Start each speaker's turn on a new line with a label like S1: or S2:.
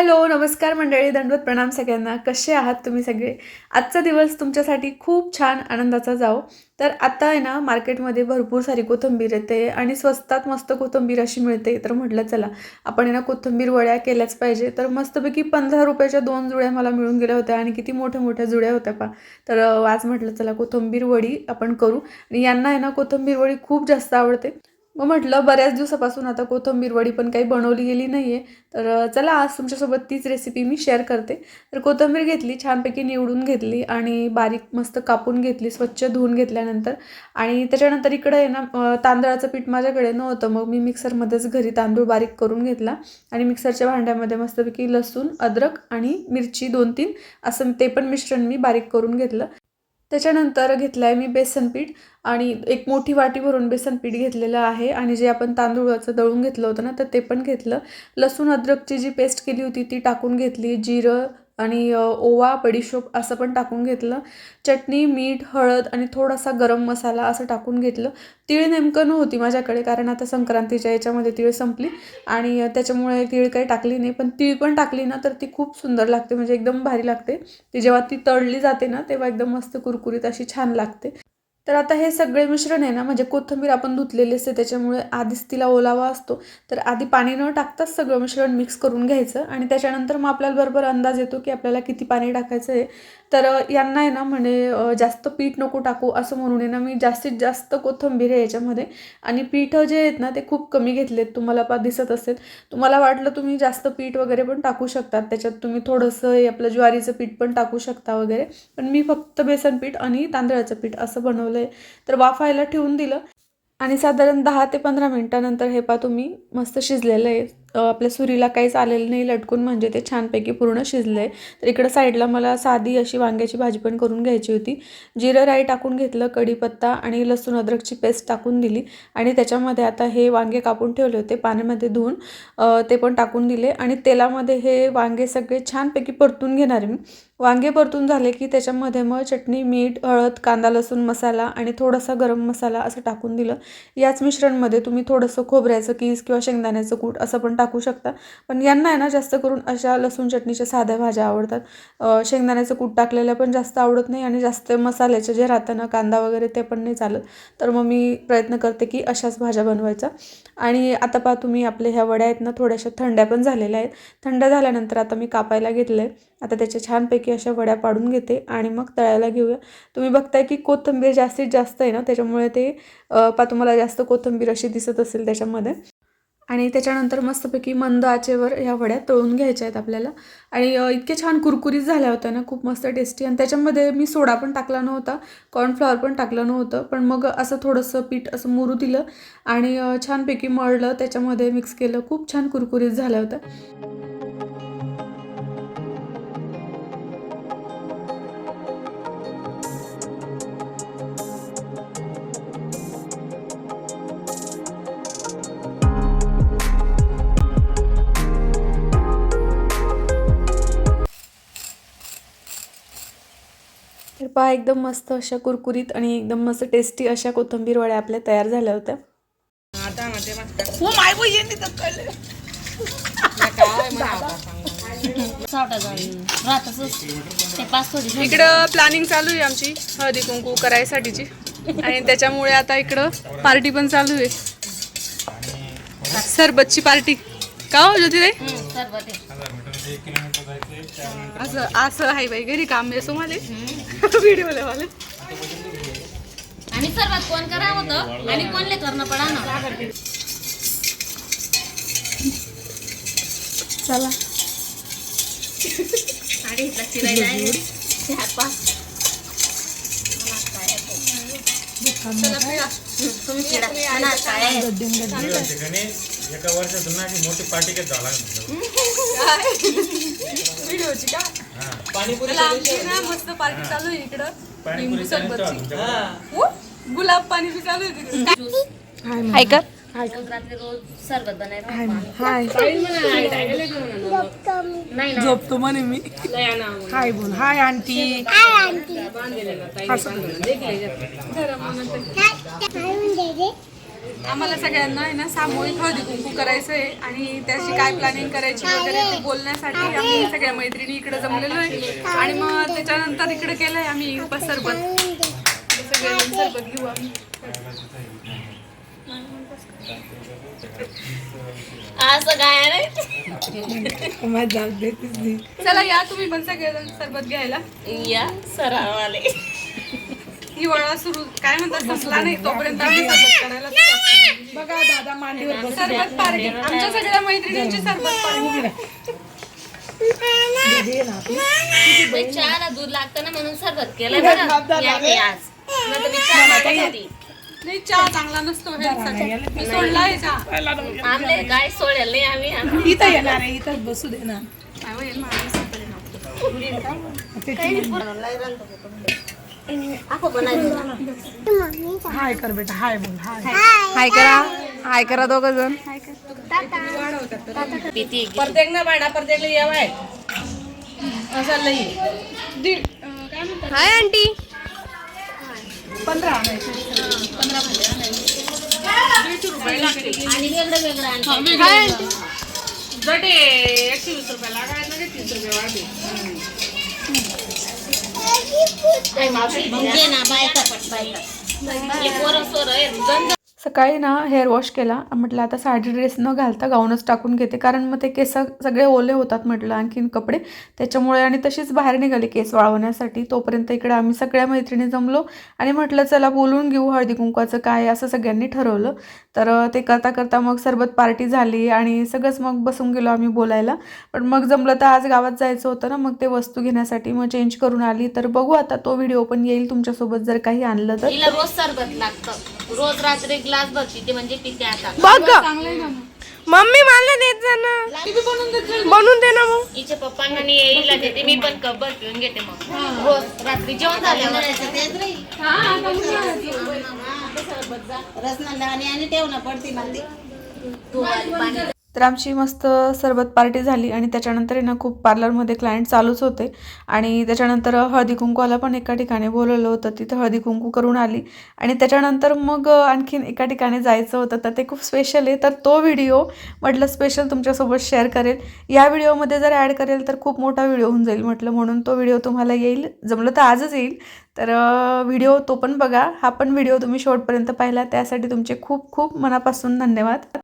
S1: Hello नमस्कार मंडळी दंडवत प्रणाम सगळ्यांना. कसे आहात तुम्ही सगळे? आजचा दिवस तुमच्यासाठी खूप छान आनंदाचा जाओ तर आता आहे ना मार्केटमध्ये भरपूर सारी कोथिंबीर येते आणि स्वस्तात मस्त कोथिंबीर अशी मिळते. तर म्हटलं चला आपण आहे ना कोथंबीर वड्या केल्याच पाहिजे. तर मस्तपैकी पंधरा रुपयाच्या दोन जुड्या मला मिळून गेल्या होत्या आणि किती मोठ्या मोठ्या जुड्या होत्या पा तर आज म्हटलं चला कोथिंबीर वडी आपण करू. आणि यांना आहे ना कोथिंबीर वडी खूप जास्त आवडते. मग म्हटलं बऱ्याच दिवसापासून आता कोथिंबीर वडी पण काही बनवली गेली नाही आहे तर चला आज तुमच्यासोबत तीच रेसिपी मी शेअर करते. तर कोथिंबीर घेतली छानपैकी निवडून घेतली आणि बारीक मस्त कापून घेतली स्वच्छ धुवून घेतल्यानंतर. आणि त्याच्यानंतर इकडं आहे ना तांदळाचं पीठ माझ्याकडे नव्हतं. मग मी मिक्सरमध्येच घरी तांदूळ बारीक करून घेतला. आणि मिक्सरच्या भांड्यामध्ये मस्तपैकी लसूण अद्रक आणि मिरची दोन तीन असं ते पण मिश्रण मी बारीक करून घेतलं. त्याच्यानंतर घेतलं आहे मी बेसन पीठ आणि एक मोठी वाटी भरून बेसन पीठ घेतलेलं आहे. आणि जे आपण तांदूळाचं दळून घेतलं होतं ना तर ते पण घेतलं. लसूण अद्रकची जी पेस्ट केली होती ती टाकून घेतली. जिरं आणि ओवा बडीशोप असं पण टाकून घेतलं. चटणी मीठ हळद आणि थोडासा गरम मसाला असं टाकून घेतलं. तीळ नेमकं नव्हती माझ्याकडे कारण आता संक्रांतीच्या याच्यामध्ये तीळ संपली आणि त्याच्यामुळे तीळ काही टाकली नाही. पण तीळ पण टाकली ना तर ती खूप सुंदर लागते. म्हणजे एकदम भारी लागते. ती जेव्हा ती तळली जाते ना तेव्हा एकदम मस्त कुरकुरीत अशी छान लागते. तर आता हे सगळे मिश्रण आहे ना म्हणजे कोथिंबीर आपण धुतलेली असते त्याच्यामुळे आधीच तिला ओलावा असतो. तर आधी पाणी न टाकताच सगळं मिश्रण मिक्स करून घ्यायचं आणि त्याच्यानंतर मग आपल्याला बरोबर अंदाज येतो की आपल्याला किती पाणी टाकायचं आहे. तर यांना आहे ना म्हणे जास्त पीठ नको टाकू असं म्हणून आहे ना मी जास्तीत जास्त कोथिंबीर आहे याच्यामध्ये. आणि पीठं जे आहेत ना ते खूप कमी घेतलेत तुम्हाला पा दिसत असेल. तुम्हाला वाटलं तुम्ही जास्त पीठ वगैरे पण टाकू शकतात त्याच्यात तुम्ही थोडंसं हे आपलं ज्वारीचं पीठ पण टाकू शकता वगैरे. पण मी फक्त बेसन पीठ आणि तांदळाचं पीठ असं बनवलं आहे तर वाफायला ठेवून दिलं. आणि साधारण दहा ते पंधरा मिनटानंतर हे पा तुम्ही मस्त शिजलेलं आहे आपल्या सुरीला काहीच आलेलं नाही लटकून म्हणजे ते छानपैकी पूर्ण शिजलं आहे तर इकडं साईडला मला साधी अशी वांग्याची भाजी पण करून घ्यायची होती. जिरं राई टाकून घेतलं कढीपत्ता आणि लसूण अद्रकची पेस्ट टाकून दिली. आणि त्याच्यामध्ये आता हे वांगे कापून ठेवले होते पाण्यामध्ये धुवून. ते पण टाकून दिले. आणि तेलामध्ये हे वांगे सगळे छानपैकी परतून घेणार मी. वांगे परतून झाले की त्याच्यामध्ये मग चटणी मीठ हळद कांदा लसूण मसाला आणि थोडासा गरम मसाला असं टाकून दिलं. याच मिश्रणमध्ये तुम्ही थोडंसं खोबऱ्याचं कीस किंवा शेंगदाण्याचं कूट असं पण टाकू शकता. पण यांना आहे ना जास्त करून अशा लसूण चटणीच्या साध्या भाज्या आवडतात. शेंगदाण्याचं कूट टाकलेलं पण जास्त आवडत नाही आणि जास्त मसाल्याचे जे राहतं ना कांदा वगैरे ते पण नाही चालत. तर मग मी प्रयत्न करते की अशाच भाज्या बनवायचा. आणि आता पहा तुम्ही आपल्या ह्या वड्या आहेत ना थोड्याशा थंड्या पण झालेल्या आहेत. थंड झाल्यानंतर आता मी कापायला घेतलं आहे आता त्याच्या छानपैकी अशा वड्या पाडून घेते आणि मग तळायला घेऊया. तुम्ही बघताय की कोथिंबीर जास्तीत जास्त आहे ना त्याच्यामुळे ते पा तुम्हाला जास्त कोथिंबीर अशी दिसत असेल त्याच्यामध्ये. आणि त्याच्यानंतर मस्तपैकी मंद आचेवर ह्या वड्या तळून घ्यायच्या आहेत आपल्याला. आणि इतके छान कुरकुरीत झाल्या होत्या ना खूप मस्त टेस्टी. आणि त्याच्यामध्ये मी सोडा पण टाकला नव्हता कॉर्नफ्लॉवर पण टाकलं नव्हतं पण मग असं थोडंसं पीठ असं मुरू दिलं आणि छानपैकी मळलं त्याच्यामध्ये मिक्स केलं खूप छान कुरकुरीत झाल्या होत्या. पहा एकदम मस्त अशा कुरकुरीत आणि एकदम मस्त टेस्टी अशा कोथिंबीर वड्या आपल्या तयार झाल्या होत्या. इकडं प्लॅनिंग चालू आहे आमची हळदी कुंकू करायसाठीची. आणि त्याच्यामुळे आता इकडं पार्टी पण चालू आहे. सरबतची पार्टी का हो ज्योती रे
S2: सरबत आहे.
S1: असं असं आहे बाई घरी काम आहे मला. व्हिडिओ वाले
S2: आणि सरबत कोण करा होतं? आणि कोणले करणं पडा ना
S1: चला.
S2: इथला आहे. चार पाच. तुम्ही काय आहे?
S3: एका वर्षातून ना अशी मोठी पार्टी घेत झाला
S1: व्हिडिओची का? त्याला आमची ना मस्त पार्टी चालू आहे इकडं. हो? गुलाब पाणी बी चालू आहे तिकडे.
S2: ज्यूस.
S1: ऐका
S2: रोज रात्री रोज सरबत बनायला
S1: हाय
S2: नाही ना.
S1: झोपतो म्हणे मी.
S4: हाय बोल. Hi aunty.
S1: आम्हाला सगळ्यांना आहे ना सामूहिक हळदी कुंकू करायचं आहे आणि त्याची काय प्लॅनिंग करायची वगैरे ते बोलण्यासाठी आम्ही सगळ्या मैत्रिणी इकडे जमलेलो आहे. आणि मग त्याच्यानंतर इकडे केलंय आम्ही उपास सरबत. सगळे मिळून सरबत घेऊ आम्ही.
S2: असं काय नाही
S4: मजा देतीच नाही
S1: चला या तुम्ही पण सगळेजण सरबत घ्यायला.
S2: या सरावाले.
S1: हिवाळा सुरू काय म्हणतात संपला नाही तोपर्यंत आम्ही सरबत करायला सुरुवात करू.
S4: बघा दादा मांडीवर बस
S1: सरबत पार्टी. आमच्या सगळ्या मैत्रिणींची सरबत पार्टी
S4: दे ना आपली.
S2: बाई, चहाला दूध लागतं ना म्हणून सरबत केलं बरं. या मी आज. नाहीतर मी चहा मागत होती
S1: नाही चहा चांगला नसतो हेल्थसाठी. मी सोडला आहे चहा
S2: सोडेल नाही आम्ही. आम्ही
S4: इथं येणार आहे इथंच बसू दे ना.
S1: काय होईल माझ्या संपेल ना.
S4: हाय कर बेटा हाय बोल हाय.
S1: हाय करा हाय करा दोघ जण.
S4: प्रत्येक ना बायडा प्रत्येक येवाय असं लई.
S1: Hi aunty.
S4: पंधरा आणायचे.
S2: आणि वेगळं वेगळं आणते
S1: हाय आंटी.
S4: जटे एकशे वीस रुपये लागायचं ना तीस रुपये वाढते
S2: मग घे ना बायका बायका हे पोरं सोरं हे गंध
S1: सकाळी ना हेअर वॉश केला. म्हटलं आता साडी ड्रेस न घालता गाऊनच टाकून घेते. कारण मग ते केस सगळे ओले होतात म्हटलं आणखीन कपडे. त्याच्यामुळे आणि तशीच बाहेर निघाली केस वाळवण्यासाठी. तोपर्यंत इकडे आम्ही सगळ्या मैत्रिणी जमलो. आणि म्हटलं चला बोलून घेऊ हळदी कुंकवाचं काय असं सगळ्यांनी ठरवलं. तर ते करता करता मग सरबत पार्टी झाली आणि सगळंच मग बसून गेलो आम्ही बोलायला. पण मग जमलं तर आज गावात जायचं होतं ना मग ते वस्तू घेण्यासाठी मग चेंज करून आली. तर बघू आता तो व्हिडिओ पण येईल तुमच्यासोबत जर काही आणलं तर.
S2: रोज सरबत लागतं. रोज रात्री म्हणजे पिते आता.
S1: बघ
S4: मम्मी मला देत जा ना. बनवून दे ना मग.
S2: हिच्या पप्पांना आणि हिला देते मी पण कब्बर पिऊन घेते मग. रोज रात्री जेवण झाल्यावर. तू. आली पाणी.
S1: तर आमची मस्त सरबत पार्टी झाली आणि त्याच्यानंतर ना खूप पार्लरमध्ये क्लायंट चालूच होते. आणि त्याच्यानंतर हळदी कुंकूला पण एका ठिकाणी बोलवलं होतं. तिथं हळदी कुंकू करून आली. आणि त्याच्यानंतर मग आणखीन एका ठिकाणी जायचं होतं. तर ते खूप स्पेशल आहे. तर तो व्हिडिओ म्हटलं स्पेशल तुमच्यासोबत शेअर करेल. या व्हिडिओमध्ये जर ॲड करेल तर खूप मोठा व्हिडिओ होऊन जाईल म्हटलं. म्हणून तो व्हिडिओ तुम्हाला येईल. जमलं तर आजच येईल. तर व्हिडिओ तो पण बघा. हा पण व्हिडिओ तुम्ही शेवटपर्यंत पाहिला. त्यासाठी तुमचे खूप खूप मनापासून धन्यवाद.